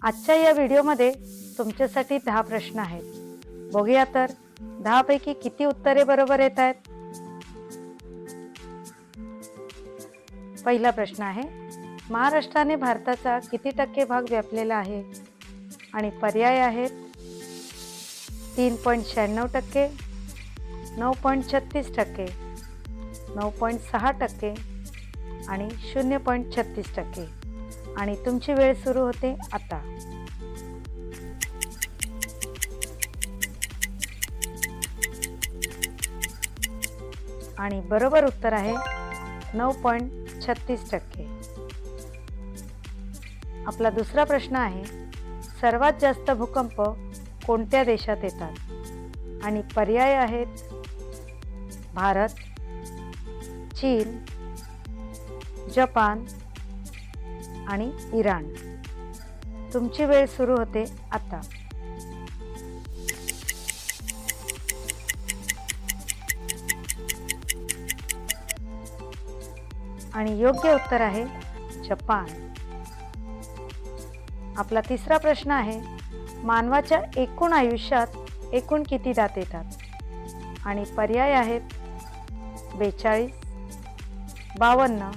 आजच्या या व्हिडिओमध्ये तुमच्यासाठी दहा प्रश्न आहेत. बघूया तर दहापैकी किती उत्तरे बरोबर येत आहेत? पहिला प्रश्न आहे महाराष्ट्राने भारताचा किती टक्के भाग व्यापलेला आहे? आणि पर्याय आहेत तीन पॉईंट शहाण्णव टक्के नऊ पॉईंट छत्तीस टक्के नऊ पॉईंट सहा टक्के आणि शून्य पॉईंट छत्तीस टक्के. आणि तुमची वेळ सुरू होते आता. आणि बरोबर उत्तर आहे नऊ पॉईंट छत्तीस टक्के. आपला दुसरा प्रश्न आहे सर्वात जास्त भूकंप कोणत्या देशात येतात? आणि पर्याय आहेत भारत चीन जपान आणि इराण. तुमची वेळ सुरू होते आता. आणि योग्य उत्तर आहे जपान. आपला तिसरा प्रश्न आहे मानवाच्या एकूण आयुष्यात एकूण किती दात येतात? आणि पर्याय आहेत बेचाळीस बावन्न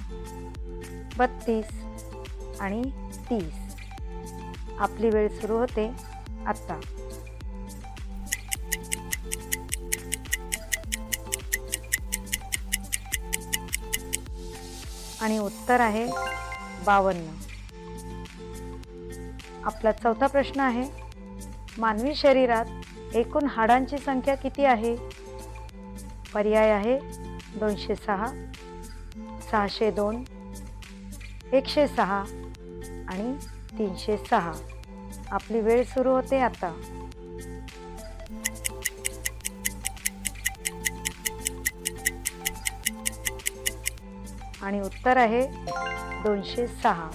बत्तीस आणि तीस. आपली वेळ सुरू होते आत्ता. आणि उत्तर आहे बावन्न. आपला चौथा प्रश्न आहे मानवी शरीरात एकूण हाडांची संख्या किती आहे? पर्याय आहे दोनशे सहा सहाशे दोन एकशे सहा आणि तीनशे सहा. आपली वेळ सुरू होते आता. आणि उत्तर आहे दोनशे सहा.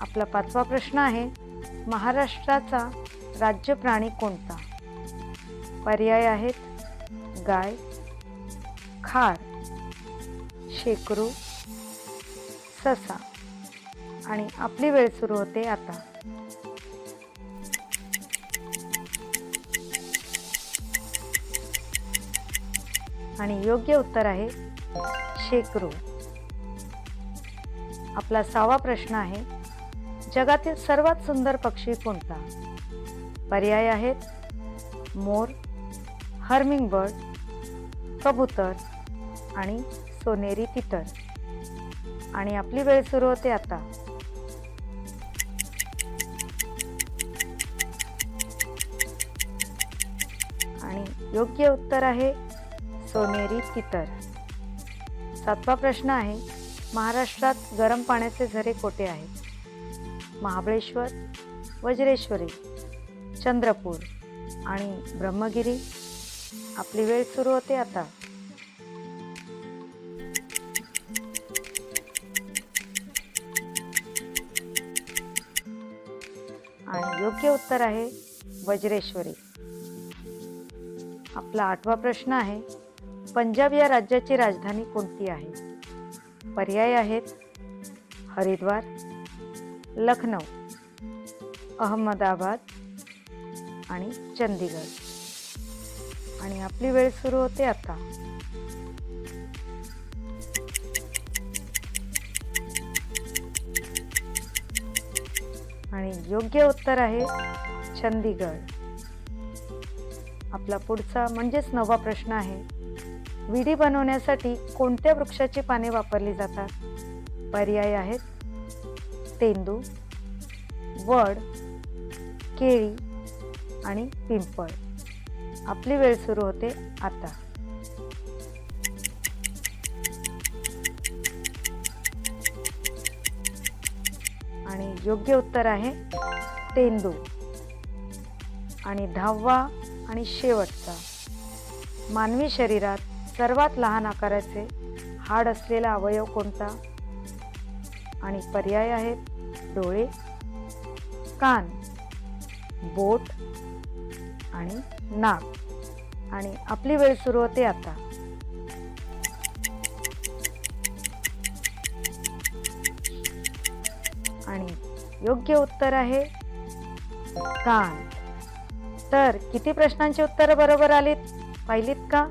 आपला पाचवा प्रश्न आहे महाराष्ट्राचा राज्य प्राणी कोणता? पर्याय आहेत गाय खार शेकरू ससा. आणि आपली वेळ सुरू होते आता. आणि योग्य उत्तर आहे शेकरू. आपला सहावा प्रश्न आहे जगातील सर्वात सुंदर पक्षी कोणता? पर्याय आहेत मोर हर्मिंग बर्ड कबूतर आणि सोनेरी तितर. आणि आपली वेळ सुरू होते आता. योग्य उत्तर आहे सोनेरी तितर. सातवा प्रश्न आहे महाराष्ट्रात गरम पाण्याचे झरे कोठे आहेत? महाबळेश्वर वज्रेश्वरी चंद्रपूर आणि ब्रह्मगिरी. आपली वेळ सुरू होते आता. आणि योग्य उत्तर आहे वज्रेश्वरी. आपला आठवा प्रश्न आहे पंजाब या राज्याची राजधानी कोणती आहे? पर्याय आहेत हरिद्वार लखनौ अहमदाबाद आणि चंदीगड आणि आपली वेळ सुरू होते आता. आणि योग्य उत्तर आहे चंदीगड आपला पुढचा म्हणजेच नवा प्रश्न आहे. विडी बनवण्यासाठी कोणत्या वृक्षाची पाने वापरली जातात? पर्याय आहेत. तेंदू वड केळी आणि पिंपळ. आपली वेळ सुरू होते आता. आणि योग्य उत्तर आहे तेंदू. आणि दहावा आणि शेवटचा. मानवी शरीरात सर्वात लहान आकाराचे हाड असलेला अवयव कोणता? आणि पर्याय आहेत डोळे कान बोट आणि नाक. आणि आपली वेळ सुरू होते आता. आणि योग्य उत्तर आहे कान. तर किती प्रश्नांची उत्तरं बरोबर आलीत? पाहिलीत का?